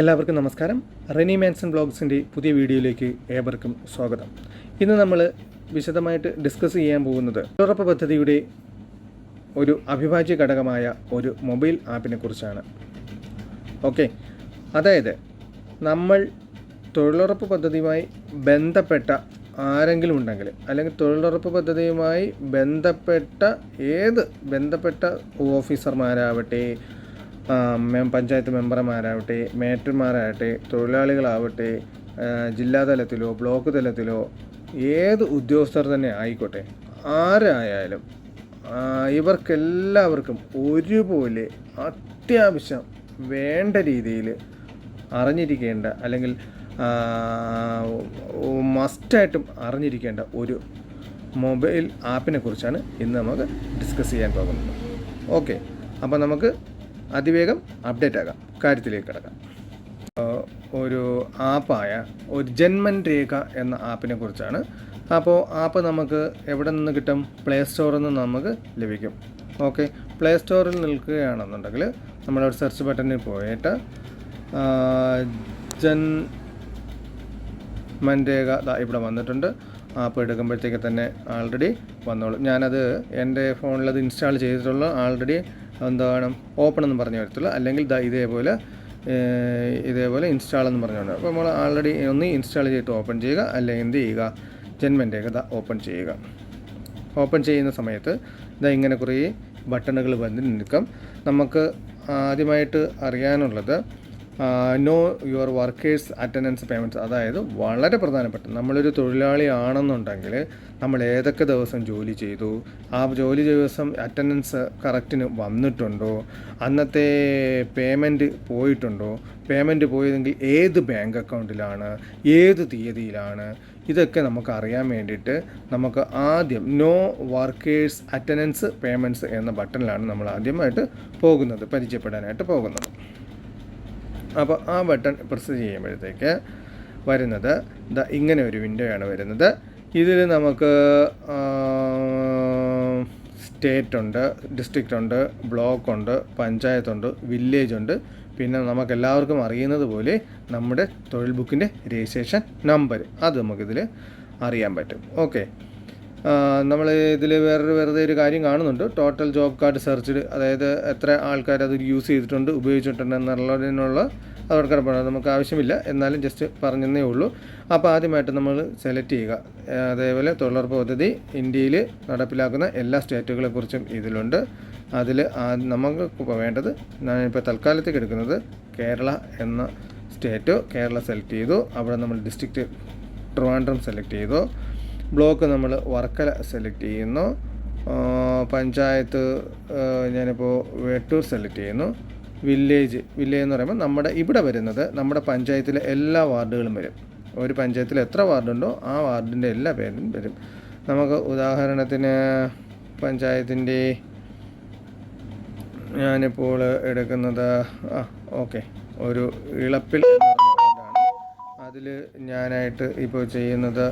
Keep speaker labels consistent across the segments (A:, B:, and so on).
A: എല്ലാവർക്കും നമസ്കാരം. റെനി മാൻസൺ ബ്ലോഗ്സിന്റെ പുതിയ വീഡിയോയിലേക്ക് ഏവർക്കും സ്വാഗതം. ഇന്ന് നമ്മൾ വിശദമായിട്ട് ഡിസ്കസ് ചെയ്യാൻ പോകുന്നത് തൊഴിലുറപ്പ് പദ്ധതിയുടെ ഒരു അവിഭാജ്യ ഘടകമായ ഒരു മൊബൈൽ ആപ്പിനെ കുറിച്ചാണ്. ഓക്കെ. അതായത് നമ്മൾ തൊഴിലുറപ്പ് പദ്ധതിയുമായി ബന്ധപ്പെട്ട ആരെങ്കിലും ഉണ്ടെങ്കിൽ അല്ലെങ്കിൽ തൊഴിലുറപ്പ് പദ്ധതിയുമായി ബന്ധപ്പെട്ട ഏത് ബന്ധപ്പെട്ട ഓഫീസർമാരാവട്ടെ പഞ്ചായത്ത് മെമ്പർമാരാവട്ടെ മേറ്റർമാരാകട്ടെ തൊഴിലാളികളാവട്ടെ ജില്ലാ തലത്തിലോ ബ്ലോക്ക് തലത്തിലോ ഏത് ഉദ്യോഗസ്ഥർ തന്നെ ആയിക്കോട്ടെ ആരായാലും ഇവർക്കെല്ലാവർക്കും ഒരുപോലെ അത്യാവശ്യം വേണ്ട രീതിയിൽ അറിഞ്ഞിരിക്കേണ്ട അല്ലെങ്കിൽ മസ്റ്റായിട്ടും അറിഞ്ഞിരിക്കേണ്ട ഒരു മൊബൈൽ ആപ്പിനെ കുറിച്ചാണ് ഇന്ന് നമുക്ക് ഡിസ്കസ് ചെയ്യാൻ പോകുന്നത്. ഓക്കെ അപ്പോൾ നമുക്ക് അതിവേഗം അപ്ഡേറ്റ് ആകാം. കാര്യത്തിലേക്ക് കിടക്കാം. ഒരു ആപ്പായ ഒരു ജന്മൻ രേഖ എന്ന ആപ്പിനെ കുറിച്ചാണ്. അപ്പോൾ ആപ്പ് നമുക്ക് എവിടെ നിന്ന് കിട്ടും? പ്ലേ സ്റ്റോറിൽ നിന്ന് നമുക്ക് ലഭിക്കും. ഓക്കെ പ്ലേ സ്റ്റോറിൽ നിൽക്കുകയാണെന്നുണ്ടെങ്കിൽ നമ്മളൊരു സെർച്ച് ബട്ടണിൽ പോയിട്ട് ജൻ മൻരേഖ ഇവിടെ വന്നിട്ടുണ്ട്. ആപ്പ് എടുക്കുമ്പോഴത്തേക്ക് തന്നെ ആൾറെഡി വന്നോളൂ. ഞാനത് എന്റെ ഫോണിൽ ഇൻസ്റ്റാൾ ചെയ്തിട്ടുള്ള ആൾറെഡി എന്താണ് ഓപ്പൺ എന്ന് പറഞ്ഞു വരത്തുള്ളൂ അല്ലെങ്കിൽ ഇതേപോലെ ഇതേപോലെ ഇൻസ്റ്റാൾ എന്ന് പറഞ്ഞുകൊണ്ട്. അപ്പോൾ നമ്മൾ ആൾറെഡി ഒന്ന് ഇൻസ്റ്റാൾ ചെയ്തിട്ട് ഓപ്പൺ ചെയ്യുക. അല്ലെങ്കിൽ എന്ത് ചെയ്യുക? ജന്മന്റെയൊക്കെ ഓപ്പൺ ചെയ്യുക. ഓപ്പൺ ചെയ്യുന്ന സമയത്ത് ഇതാ ഇങ്ങനെ കുറേ ബട്ടണുകൾ വന്ന് നിൽക്കും. നമുക്ക് ആദ്യമായിട്ട് അറിയാനുള്ളത് know your workers attendance payments അതായത് വളരെ പ്രധാനപ്പെട്ട നമ്മളൊരു തൊഴിലാളി ആണെന്നുണ്ടെങ്കിൽ നമ്മൾ ഏതൊക്കെ ദിവസം ജോലി ചെയ്തു ആ ജോലി ദിവസം അറ്റൻഡൻസ് കറക്റ്റിന് വന്നിട്ടുണ്ടോ അന്നത്തെ പേയ്മെന്റ് പോയിട്ടുണ്ടോ പേയ്മെന്റ് പോയതെങ്കിൽ ഏത് ബാങ്ക് അക്കൗണ്ടിലാണ് ഏത് തീയതിയിലാണ് ഇതൊക്കെ നമുക്ക് അറിയാൻ വേണ്ടിയിട്ട് നമുക്ക് ആദ്യം നോ വർക്കേഴ്സ് അറ്റൻഡൻസ് പേയ്മെന്റ്സ് എന്ന ബട്ടണിലാണ് നമ്മൾ ആദ്യമായിട്ട് പോകുന്നത് പരിചയപ്പെടാനായിട്ട് പോകുന്നത്. അപ്പോൾ ആ ബട്ടൺ പ്രസ് ചെയ്യുമ്പോഴത്തേക്ക് വരുന്നത് ഇങ്ങനെ ഒരു വിൻഡോ ആണ് വരുന്നത്. ഇതിൽ നമുക്ക് സ്റ്റേറ്റ് ഉണ്ട് ഡിസ്ട്രിക്റ്റ് ഉണ്ട് ബ്ലോക്ക് ഉണ്ട് പഞ്ചായത്തുണ്ട് വില്ലേജ് ഉണ്ട്. പിന്നെ നമുക്ക് എല്ലാവർക്കും അറിയുന്നത് പോലെ നമ്മുടെ തൊഴിൽ ബുക്കിന്റെ രജിസ്ട്രേഷൻ നമ്പർ അത് നമുക്കിതിൽ അറിയാൻ പറ്റും. ഓക്കെ നമ്മൾ ഇതിൽ വേറൊരു വെറുതെ ഒരു കാര്യം കാണുന്നുണ്ട്. ടോട്ടൽ ജോബ് കാർഡ് സെർച്ച്ഡ് അതായത് എത്ര ആൾക്കാർ അത് യൂസ് ചെയ്തിട്ടുണ്ട് ഉപയോഗിച്ചിട്ടുണ്ട് എന്നുള്ളതിനുള്ള അവർക്ക് കിടപ്പുണ്ട് നമുക്ക് ആവശ്യമില്ല. എന്നാലും ജസ്റ്റ് പറഞ്ഞതേ ഉള്ളൂ. അപ്പോൾ ആദ്യമായിട്ട് നമ്മൾ സെലക്ട് ചെയ്യുക. അതേപോലെ തൊഴിലുറപ്പ് പദ്ധതി ഇന്ത്യയിൽ നടപ്പിലാക്കുന്ന എല്ലാ സ്റ്റേറ്റുകളെ കുറിച്ചും ഇതിലുണ്ട്. അതിൽ നമുക്ക് വേണ്ടത് ഞാനിപ്പോൾ തൽക്കാലത്തേക്ക് എടുക്കുന്നത് കേരള എന്ന സ്റ്റേറ്റ് കേരള സെലക്ട് ചെയ്തു. അവിടെ നമ്മൾ ഡിസ്ട്രിക്റ്റ് ട്രിവാൻഡ്രം സെലക്ട് ചെയ്തു. ബ്ലോക്ക് നമ്മൾ വർക്കല സെലക്ട് ചെയ്യുന്നു. പഞ്ചായത്ത് ഞാനിപ്പോൾ വെട്ടൂർ സെലക്ട് ചെയ്യുന്നു. വില്ലേജ് വില്ലേജ് എന്ന് പറയുമ്പോൾ നമ്മുടെ ഇവിടെ വരുന്നത് നമ്മുടെ പഞ്ചായത്തിലെ എല്ലാ വാർഡുകളും വരും. ഒരു പഞ്ചായത്തിൽ എത്ര വാർഡുണ്ടോ ആ വാർഡിന്റെ എല്ലാ പേരും വരും. നമുക്ക് ഉദാഹരണത്തിന് പഞ്ചായത്തിന്റെ ഞാനിപ്പോൾ എടുക്കുന്നത് ആ ഓക്കെ ഒരു ഇളപ്പിൽ അതിൽ ഞാനായിട്ട് ഇപ്പോൾ ചെയ്യുന്നത്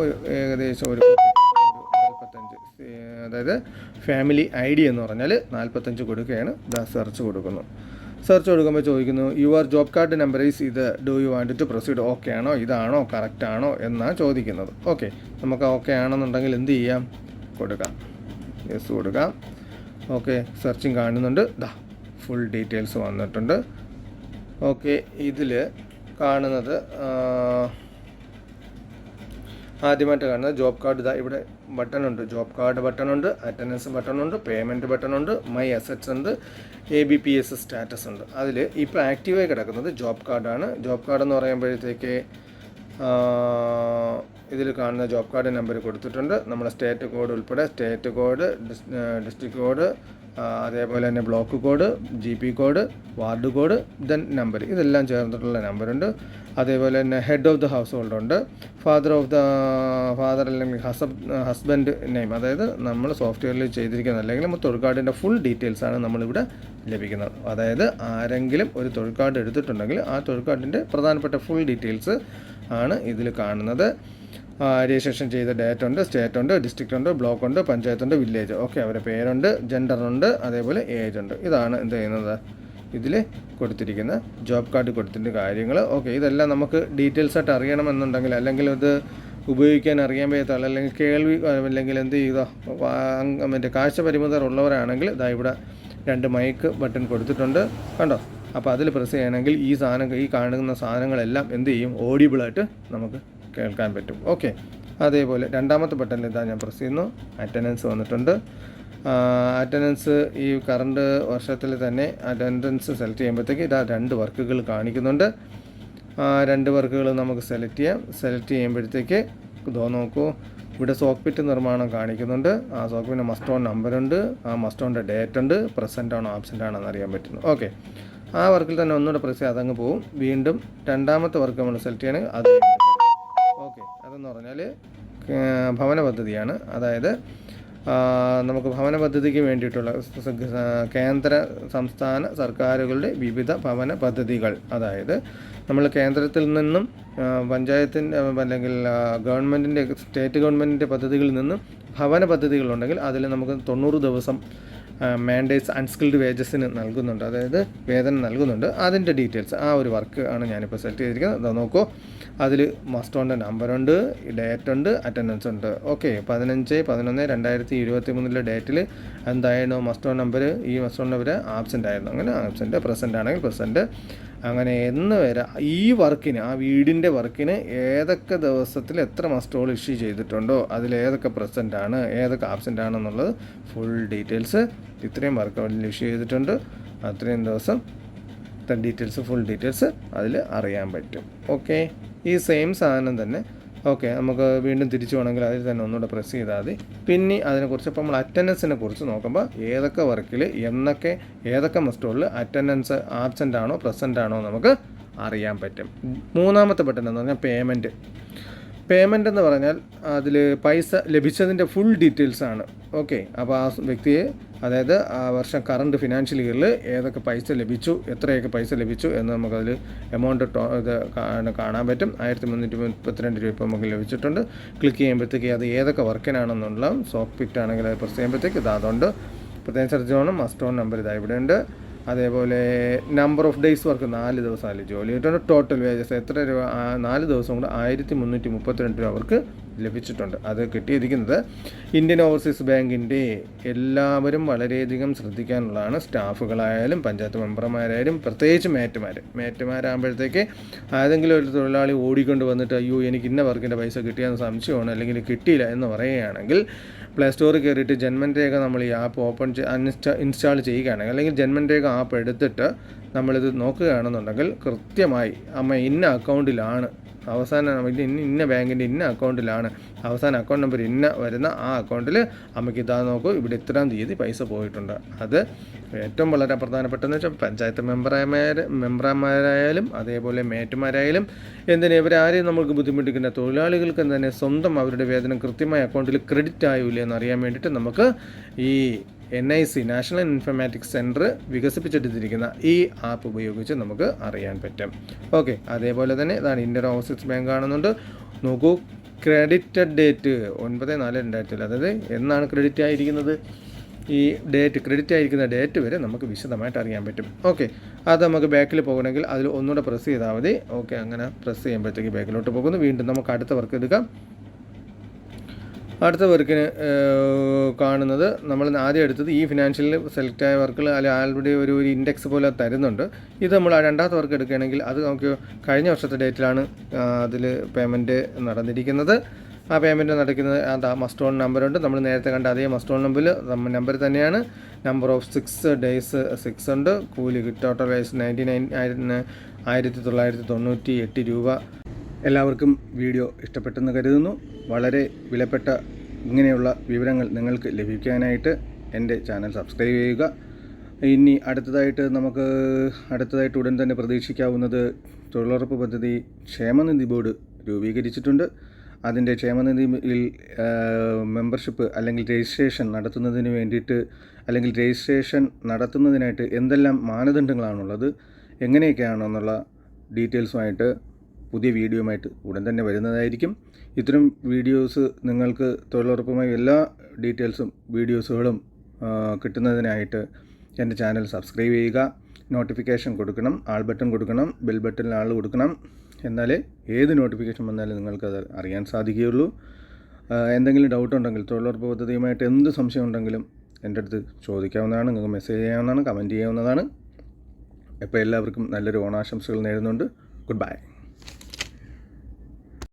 A: ഒരു ഏകദേശം ഒരു നാൽപ്പത്തഞ്ച് അതായത് ഫാമിലി ഐ ഡി എന്ന് പറഞ്ഞാൽ നാൽപ്പത്തഞ്ച് കൊടുക്കുകയാണ്. ദാ സെർച്ച് കൊടുക്കുന്നു. സെർച്ച് കൊടുക്കുമ്പോൾ ചോദിക്കുന്നു your job card number is ഇത്. Do you want to proceed okay ആണോ? ഇതാണോ? കറക്റ്റ് ആണോ? എന്നാണ് ചോദിക്കുന്നത്. ഓക്കെ നമുക്ക് ഓക്കെ ആണെന്നുണ്ടെങ്കിൽ എന്ത് ചെയ്യാം? കൊടുക്കാം. യെസ് കൊടുക്കാം. ഓക്കെ സെർച്ചിങ് കാണുന്നുണ്ട്. ദാ ഫുൾ ഡീറ്റെയിൽസ് വന്നിട്ടുണ്ട്. ഓക്കെ ഇതിൽ കാണുന്നത് ആദ്യമായിട്ട് കാണുന്നത് ജോബ് കാർഡ് ഇതാ ഇവിടെ ബട്ടൺ ഉണ്ട് ജോബ് കാർഡ് ബട്ടൺ ഉണ്ട് അറ്റൻഡൻസ് ബട്ടൺ ഉണ്ട് പേയ്മെന്റ് ബട്ടൺ ഉണ്ട് മൈ അസറ്റ്സ് ഉണ്ട് A B P S status ഉണ്ട്. അതിൽ ഇപ്പോൾ ആക്റ്റീവായി കിടക്കുന്നത് ജോബ് കാർഡാണ്. ജോബ് കാർഡ് എന്ന് പറയുമ്പോഴത്തേക്ക് ഇതിൽ കാണുന്ന ജോബ് കാർഡ് നമ്പർ കൊടുത്തിട്ടുണ്ട്. നമ്മുടെ സ്റ്റേറ്റ് കോഡ് ഉൾപ്പെടെ സ്റ്റേറ്റ് കോഡ് ഡിസ്ട്രിക്ട് കോഡ് അതേപോലെ തന്നെ block code G P code ward code then number ഇതെല്ലാം ചേർന്നിട്ടുള്ള നമ്പറുണ്ട് അതേപോലെ തന്നെ head of the household ഉണ്ട്. ഫാദർ ഓഫ് ദ ഫാദർ അല്ലെങ്കിൽ ഹസബ് ഹസ്ബൻഡ് നെയിം അതായത് നമ്മൾ സോഫ്റ്റ്വെയറിൽ ചെയ്തിരിക്കുന്ന അല്ലെങ്കിൽ തൊഴിൽ കാർഡിന്റെ ഫുൾ ഡീറ്റെയിൽസാണ് നമ്മളിവിടെ ലഭിക്കുന്നത്. അതായത് ആരെങ്കിലും ഒരു തൊഴിൽ കാർഡ് എടുത്തിട്ടുണ്ടെങ്കിൽ ആ തൊഴിൽ കാർഡിന്റെ പ്രധാനപ്പെട്ട ഫുൾ ഡീറ്റെയിൽസ് ആണ് ഇതിൽ കാണുന്നത്. രജിസ്ട്രേഷൻ ചെയ്ത ഡേറ്റ് ഉണ്ട് സ്റ്റേറ്റ് ഉണ്ട് ഡിസ്ട്രിക്റ്റ് ഉണ്ട് ബ്ലോക്ക് ഉണ്ട് പഞ്ചായത്ത് ഉണ്ട് വില്ലേജ്. ഓക്കെ അവരുടെ പേരുണ്ട് ജെൻഡർ ഉണ്ട് അതേപോലെ ഏജ് ഉണ്ട് ഇതാണ് എന്ത് ചെയ്യുന്നത്? ഇതിൽ കൊടുത്തിരിക്കുന്ന. ജോബ് കാർഡ് കൊടുത്തിട്ട് കാര്യങ്ങൾ ഓക്കെ ഇതെല്ലാം നമുക്ക് ഡീറ്റെയിൽസ് ആയിട്ട് അറിയണമെന്നുണ്ടെങ്കിൽ അല്ലെങ്കിൽ ഇത് ഉപയോഗിക്കാൻ അറിയാൻ വയ്യാത്ത അല്ലെങ്കിൽ കേൾവി അല്ലെങ്കിൽ എന്ത് ചെയ്തോ മറ്റേ കാഴ്ച പരിമിതർ ഉള്ളവരാണെങ്കിൽ ഇതാ ഇവിടെ രണ്ട് മൈക്ക് ബട്ടൺ കൊടുത്തിട്ടുണ്ട്. കണ്ടോ? അപ്പോൾ അതിൽ പ്രസ് ചെയ്യണമെങ്കിൽ ഈ സാധനം ഈ കാണുന്ന സാധനങ്ങളെല്ലാം എന്ത് ചെയ്യും? ഓഡിബിളായിട്ട് നമുക്ക് കേൾക്കാൻ പറ്റും. ഓക്കെ അതേപോലെ രണ്ടാമത്തെ ബട്ടണിൽ ഇതാ ഞാൻ പ്രസ് ചെയ്യുന്നു. അറ്റൻഡൻസ് വന്നിട്ടുണ്ട്. അറ്റൻഡൻസ് ഈ കറണ്ട് വർഷത്തിൽ തന്നെ അറ്റൻഡൻസ് സെലക്ട് ചെയ്യുമ്പോഴത്തേക്ക് ഇതാ രണ്ട് വർക്കുകൾ കാണിക്കുന്നുണ്ട്. രണ്ട് വർക്കുകൾ നമുക്ക് സെലക്ട് ചെയ്യാം. സെലക്ട് ചെയ്യുമ്പോഴത്തേക്ക് ഇതോ നോക്കൂ. ഇവിടെ സോക്പിറ്റ് നിർമ്മാണം കാണിക്കുന്നുണ്ട്. ആ സോക്പിറ്റ് മസ്റ്റോൺ നമ്പറുണ്ട് ആ മസ്റ്റോണിന്റെ ഡേറ്റ് ഉണ്ട്. പ്രസന്റ് ആണോ ആബ്സെന്റ് ആണോ എന്ന് അറിയാൻ പറ്റുന്നു. ഓക്കെ ആ വർക്കിൽ തന്നെ ഒന്നുകൂടെ പ്രസ് ചെയ്ത് അതങ്ങ് പോവും. വീണ്ടും രണ്ടാമത്തെ വർക്ക് നമ്മൾ സെലക്ട് ചെയ്യണം. അത് ഓക്കെ. അതെന്ന് പറഞ്ഞാൽ ഭവന പദ്ധതിയാണ്. അതായത് നമുക്ക് ഭവന പദ്ധതിക്ക് വേണ്ടിയിട്ടുള്ള കേന്ദ്ര സംസ്ഥാന സർക്കാരുകളുടെ വിവിധ ഭവന പദ്ധതികൾ. അതായത് നമ്മൾ കേന്ദ്രത്തിൽ നിന്നും പഞ്ചായത്തിന്റെ അല്ലെങ്കിൽ ഗവൺമെന്റിന്റെ സ്റ്റേറ്റ് ഗവൺമെന്റിന്റെ പദ്ധതികളിൽ നിന്നും ഭവന പദ്ധതികളുണ്ടെങ്കിൽ അതിൽ നമുക്ക് തൊണ്ണൂറ് ദിവസം മാൻഡേറ്റ്സ് അൺസ്കിൽഡ് വേജസിന് നൽകുന്നുണ്ട്. അതായത് വേതനം നൽകുന്നുണ്ട്. അതിന്റെ ഡീറ്റെയിൽസ് ആ ഒരു വർക്ക് ആണ് ഞാനിപ്പോൾ സെലക്ട് ചെയ്തിരിക്കുന്നത്. നോക്കൂ. അതിൽ മസ്റ്റോണിന്റെ നമ്പറുണ്ട് ഡേറ്റ് ഉണ്ട് അറ്റൻഡൻസ് ഉണ്ട് ഓക്കെ പതിനഞ്ച് പതിനൊന്ന് രണ്ടായിരത്തി ഇരുപത്തി മൂന്നിലെ ഡേറ്റിൽ എന്തായിരുന്നു? മസ്റ്റോൺ നമ്പർ ഈ മസ്റ്റോൺ നമ്പർ ആബ്സെന്റ് ആയിരുന്നു. അങ്ങനെ ആബ്സെന്റ് പ്രസന്റ് ആണെങ്കിൽ പ്രസന്റ് അങ്ങനെ എന്ന് വരെ ഈ വർക്കിന് ആ വീടിന്റെ വർക്കിന് ഏതൊക്കെ ദിവസത്തിൽ എത്ര മസ്റ്റോൾ ഇഷ്യൂ ചെയ്തിട്ടുണ്ടോ അതിൽ ഏതൊക്കെ പ്രസന്റ് ആണ് ഏതൊക്കെ ആബ്സെന്റ് ആണെന്നുള്ളത് ഫുൾ ഡീറ്റെയിൽസ് ഇത്രയും വർക്ക് ഇഷ്യൂ ചെയ്തിട്ടുണ്ട്. അത്രയും ദിവസം ഡീറ്റെയിൽസ് ഫുൾ ഡീറ്റെയിൽസ് അതിൽ അറിയാൻ പറ്റും. ഓക്കെ ഈ സെയിം സാധനം തന്നെ. ഓക്കെ നമുക്ക് വീണ്ടും തിരിച്ചു വേണമെങ്കിൽ അതിൽ തന്നെ ഒന്നുകൂടെ പ്രസ് ചെയ്താൽ മതി. പിന്നെ അതിനെക്കുറിച്ച് ഇപ്പോൾ നമ്മൾ അറ്റൻഡൻസിനെ കുറിച്ച് നോക്കുമ്പോൾ ഏതൊക്കെ വർക്കിൽ എന്നൊക്കെ ഏതൊക്കെ മസ്റ്റോളിൽ അറ്റൻഡൻസ് ആബ്സെന്റ് ആണോ പ്രസന്റ് ആണോ നമുക്ക് അറിയാൻ പറ്റും. മൂന്നാമത്തെ ബട്ടൺ എന്ന് പറഞ്ഞാൽ പേയ്മെന്റ് പേയ്മെന്റ് എന്ന് പറഞ്ഞാൽ അതിൽ പൈസ ലഭിച്ചതിന്റെ ഫുൾ ഡീറ്റെയിൽസ് ആണ്. ഓക്കെ അപ്പോൾ ആ വ്യക്തിയെ അതായത് ആ വർഷം കറണ്ട് ഫിനാൻഷ്യൽ ഇയറിൽ ഏതൊക്കെ പൈസ ലഭിച്ചു എത്രയൊക്കെ പൈസ ലഭിച്ചു എന്ന് നമുക്കതിൽ എമൗണ്ട് ഇത് കാണാൻ പറ്റും. ആയിരത്തി മുന്നൂറ്റി മുപ്പത്തിരണ്ട് രൂപ നമുക്ക് ലഭിച്ചിട്ടുണ്ട്. ക്ലിക്ക് ചെയ്യുമ്പോഴത്തേക്ക് അത് ഏതൊക്കെ വർക്കിനാണെന്നുള്ള സോക്ക് പിറ്റ് ആണെങ്കിൽ അത് പ്രസ് ചെയ്യുമ്പോഴത്തേക്ക് ഇത് അതുകൊണ്ട് പ്രത്യേകം ശ്രദ്ധിച്ചോണം മസ്റ്റോൺ നമ്പർ ഇതാ ഇവിടെ ഉണ്ട്. അതേപോലെ നമ്പർ ഓഫ് ഡേയ്സ് വർക്ക് നാല് ദിവസം അതിൽ ജോലി ചെയ്തിട്ടുണ്ട് ടോട്ടൽ വേജസ് എത്ര രൂപ? നാല് ദിവസം കൊണ്ട് ആയിരത്തി മുന്നൂറ്റി മുപ്പത്തിരണ്ട് രൂപ അവർക്ക് ലഭിച്ചിട്ടുണ്ട്. അത് കിട്ടിയിരിക്കുന്നത് ഇന്ത്യൻ ഓവർസീസ് ബാങ്കിന്റെ എല്ലാവരും വളരെയധികം ശ്രദ്ധിക്കാനുള്ളതാണ്. സ്റ്റാഫുകളായാലും പഞ്ചായത്ത് മെമ്പർമാരായാലും പ്രത്യേകിച്ച് മേറ്റുമാർ മേറ്റുമാരാകുമ്പോഴത്തേക്ക് ഏതെങ്കിലും ഒരു തൊഴിലാളി ഓടിക്കൊണ്ട് വന്നിട്ട് അയ്യോ എനിക്ക് ഇന്ന വർക്കിന്റെ പൈസ കിട്ടിയെന്ന് സംശയമാണ് അല്ലെങ്കിൽ കിട്ടിയില്ല എന്ന് പറയുകയാണെങ്കിൽ പ്ലേ സ്റ്റോറിൽ കയറിയിട്ട് ജന്മൻ രേഖ നമ്മൾ ഈ ആപ്പ് ഓപ്പൺ ഇൻസ്റ്റാൾ ചെയ്യുകയാണെങ്കിൽ അല്ലെങ്കിൽ ജന്മൻ രേഖ ആപ്പ് എടുത്തിട്ട് നമ്മളിത് നോക്കുകയാണെന്നുണ്ടെങ്കിൽ കൃത്യമായി അമ്മ ഇന്ന അക്കൗണ്ടിലാണ് അവസാനം ഇന്ന ഇന്ന ബാങ്കിന്റെ ഇന്ന അക്കൗണ്ടിലാണ്. അവസാന അക്കൗണ്ട് നമ്പർ ഇന്ന വരുന്ന ആ അക്കൗണ്ടിൽ അമ്മയ്ക്ക് ഇതാ നോക്കൂ ഇവിടെ ഇത്രാം തീയതി പൈസ പോയിട്ടുണ്ട്. അത് ഏറ്റവും വളരെ പ്രധാനപ്പെട്ടതെന്ന് വെച്ചാൽ പഞ്ചായത്ത് മെമ്പർമാർ മെമ്പർമാരായാലും അതേപോലെ മേറ്റുമാരായാലും എന്തിനാ ഇവരാരെയും നമുക്ക് ബുദ്ധിമുട്ടിക്കുന്ന തൊഴിലാളികൾക്ക് തന്നെ സ്വന്തം അവരുടെ വേതനം കൃത്യമായ അക്കൗണ്ടിൽ ക്രെഡിറ്റ് ആയില്ലേ എന്ന് അറിയാൻ വേണ്ടിയിട്ട് നമുക്ക് ഈ N I C national informatics centre വികസിപ്പിച്ചെടുത്തിരിക്കുന്ന ഈ ആപ്പ് ഉപയോഗിച്ച് നമുക്ക് അറിയാൻ പറ്റും. ഓക്കെ അതേപോലെ തന്നെ ഇതാണ് ഇന്ത്യൻ ഓവർസീസ് ബാങ്ക് കാണുന്നുണ്ട്. നോക്കൂ ക്രെഡിറ്റഡ് ഡേറ്റ് ഒൻപത് നാല് രണ്ടായിരത്തി അതായത് എന്നാണ് ക്രെഡിറ്റ് ആയിരിക്കുന്നത്? ഈ ഡേറ്റ് ക്രെഡിറ്റ് ആയിരിക്കുന്ന ഡേറ്റ് വരെ നമുക്ക് വിശദമായിട്ട് അറിയാൻ പറ്റും. ഓക്കെ അത് നമുക്ക് ബാക്കിൽ പോകണമെങ്കിൽ അതിൽ ഒന്നുകൂടെ പ്രസ് ചെയ്താൽ മതി. ഓക്കെ അങ്ങനെ പ്രസ് ചെയ്യുമ്പോഴത്തേക്ക് ബാക്കിലോട്ട് പോകുന്നു. വീണ്ടും നമുക്ക് അടുത്ത വർക്ക് എടുക്കാം. അടുത്ത വർക്കിന് കാണുന്നത് നമ്മൾ ആദ്യം എടുത്തത് ഈ ഫിനാൻഷ്യലിൽ സെലക്ട് ആയ വർക്കുകൾ അല്ലെങ്കിൽ ആൾറെഡി ഒരു ഒരു ഇൻഡെക്സ് പോലെ തരുന്നുണ്ട്. ഇത് നമ്മൾ ആ രണ്ടാമത്തെ വർക്ക് എടുക്കുകയാണെങ്കിൽ അത് നമുക്ക് കഴിഞ്ഞ വർഷത്തെ ഡേറ്റിലാണ് അതിൽ പേയ്മെന്റ് നടന്നിരിക്കുന്നത്. ആ പേയ്മെന്റ് നടക്കുന്നത് അത് മസ്റ്റോൺ നമ്പറുണ്ട് നമ്മൾ നേരത്തെ കണ്ട അതേ മസ്റ്റോൺ നമ്പറിൽ നമ്പർ തന്നെയാണ്. Number of six days six ഉണ്ട്. കൂലി ടോട്ടൽ വൈസ് നയന്റി നയൻ ആയിരത്തി തൊള്ളായിരത്തി തൊണ്ണൂറ്റി എട്ട് രൂപ. എല്ലാവർക്കും വീഡിയോ ഇഷ്ടപ്പെട്ടെന്ന് കരുതുന്നു. വളരെ വിലപ്പെട്ട ഇങ്ങനെയുള്ള വിവരങ്ങൾ നിങ്ങൾക്ക് ലഭിക്കാനായിട്ട് എന്റെ ചാനൽ സബ്സ്ക്രൈബ് ചെയ്യുക. ഇനി അടുത്തതായിട്ട് നമുക്ക് അടുത്തതായിട്ട് ഉടൻ തന്നെ പ്രതീക്ഷിക്കാവുന്നത് തൊഴിലുറപ്പ് പദ്ധതി ക്ഷേമനിധി ബോർഡ് രൂപീകരിച്ചിട്ടുണ്ട്. അതിന്റെ ക്ഷേമനിധിയിൽ മെമ്പർഷിപ്പ് അല്ലെങ്കിൽ രജിസ്ട്രേഷൻ നടത്തുന്നതിന് വേണ്ടിയിട്ട് അല്ലെങ്കിൽ രജിസ്ട്രേഷൻ നടത്തുന്നതിനായിട്ട് എന്തെല്ലാം മാനദണ്ഡങ്ങളാണുള്ളത് എങ്ങനെയൊക്കെയാണെന്നുള്ള ഡീറ്റെയിൽസുമായിട്ട് പുതിയ വീഡിയോയുമായിട്ട് ഉടൻ തന്നെ വരുന്നതായിരിക്കും. ഇത്തരം വീഡിയോസ് നിങ്ങൾക്ക് തൊഴിലുറപ്പുമായി എല്ലാ ഡീറ്റെയിൽസും വീഡിയോസുകളും കിട്ടുന്നതിനായിട്ട് എന്റെ ചാനൽ സബ്സ്ക്രൈബ് ചെയ്യുക നോട്ടിഫിക്കേഷൻ കൊടുക്കണം ആൾ ബട്ടൺ കൊടുക്കണം ബെൽ ബട്ടണിൽ ആൾ കൊടുക്കണം. എന്നാലേ ഏത് നോട്ടിഫിക്കേഷൻ വന്നാലും നിങ്ങൾക്കത് അറിയാൻ സാധിക്കുകയുള്ളൂ. എന്തെങ്കിലും ഡൗട്ട് ഉണ്ടെങ്കിൽ തൊഴിലുറപ്പ് പദ്ധതിയുമായിട്ട് എന്ത് സംശയം ഉണ്ടെങ്കിലും എന്റെ അടുത്ത് ചോദിക്കാവുന്നതാണ് നിങ്ങൾക്ക് മെസ്സേജ് ചെയ്യാവുന്നതാണ് കമന്റ് ചെയ്യാവുന്നതാണ്. അപ്പോൾ എല്ലാവർക്കും നല്ലൊരു ഓണാശംസകൾ നേരുന്നുണ്ട്. Good bye